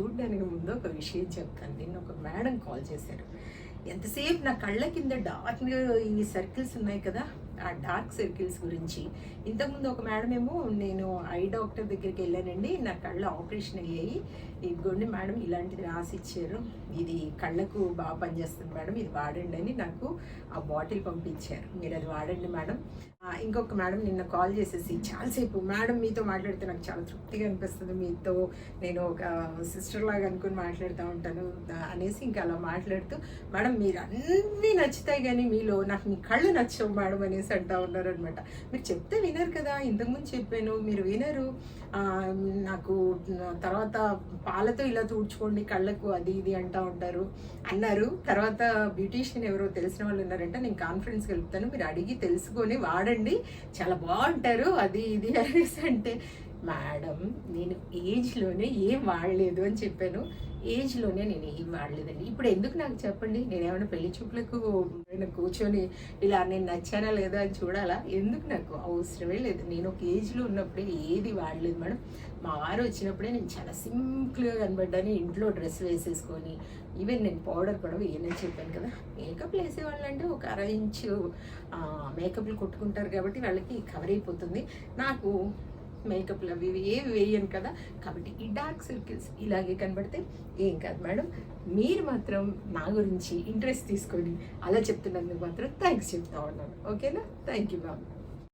చూడడానికి ముందు ఒక విషయం చెప్తాను. నిన్న ఒక మేడం కాల్ చేశారు. ఎంతసేపు నా కళ్ళ కింద డార్క్ ఈ సర్కిల్స్ ఉన్నాయి కదా? ఆ డార్క్ సర్కిల్స్ గురించి. ఇంతకుముందు ఒక మేడం ఏమో నేను ఐ డాక్టర్ దగ్గరికి వెళ్ళానండి. నా కళ్ళ ఆపరేషన్ అయ్యాయి. ఇదిగోండి మేడం ఇలాంటిది రాసి ఇచ్చారు ఇది కళ్ళకు బాగా పనిచేస్తుంది మేడం ఇది వాడండి అని నాకు ఆ బాటిల్ పంపించారు. మీరు అది వాడండి మేడం. ఇంకొక మేడం నిన్న కాల్ చేసేసి చాలాసేపు మేడం మీతో మాట్లాడితే నాకు చాలా తృప్తిగా అనిపిస్తుంది మీతో. నేను ఒక సిస్టర్ లాగా అనుకుని మాట్లాడుతూ ఉంటాను అనేసి ఇంకా అలా మాట్లాడుతూ మేడం మీరు అన్నీ నచ్చుతాయి కానీ మీలో నాకు మీ కళ్ళు నచ్చవు మేడం అనేసి అంటా ఉన్నారనమాట మీరు చెప్తే వినరు కదా ఇంతకుముందు చెప్పాను మీరు వినరు. నాకు తర్వాత పాలతో ఇలా తుడుచుకోండి కళ్ళకు అది ఇది అంటా ఉంటారు అన్నారు. తర్వాత బ్యూటీషియన్ ఎవరో తెలిసిన వాళ్ళు ఉన్నారంటే నేను కాన్ఫరెన్స్కి వెళ్తాను మీరు అడిగి తెలుసుకొని వాడండి. చాలా బాగుంటారు అది ఇది అనేసి అంటే మేడం నేను ఏజ్లోనే ఏం వాడలేదు అని చెప్పాను. ఏజ్లోనే నేను ఏం వాడలేదండి. ఇప్పుడు ఎందుకు నాకు చెప్పండి? నేను ఏమైనా పెళ్ళి చూపులకు నేను కూర్చొని ఇలా నేను నచ్చానా లేదా అని చూడాలా? ఎందుకు నాకు అవసరమే లేదు. నేను ఒక ఏజ్లో ఉన్నప్పుడే ఏది వాడలేదు మేడం. మా వారు వచ్చినప్పుడే నేను చాలా సింపుల్గా కనబడ్డాను. ఇంట్లో డ్రెస్ వేసేసుకొని ఈవెన్ నేను పౌడర్ కూడా వేయనని చెప్పాను కదా. మేకప్ వేసేవాళ్ళంటే ఒక అర ఇంచు మేకప్లు కొట్టుకుంటారు కాబట్టి వాళ్ళకి కవర్ అయిపోతుంది. నాకు మేకప్లు అవి ఇవి ఏవి వేయను కదా? కాబట్టి ఈ డార్క్ సర్కిల్స్ ఇలాగే కనబడితే ఏం కాదు మేడం. మీరు మాత్రం నా గురించి ఇంట్రెస్ట్ తీసుకొని అలా చెప్తున్నందుకు మాత్రం థ్యాంక్స్ చెప్తా ఉన్నాను. ఓకేనా థ్యాంక్ యూ మ్యామ్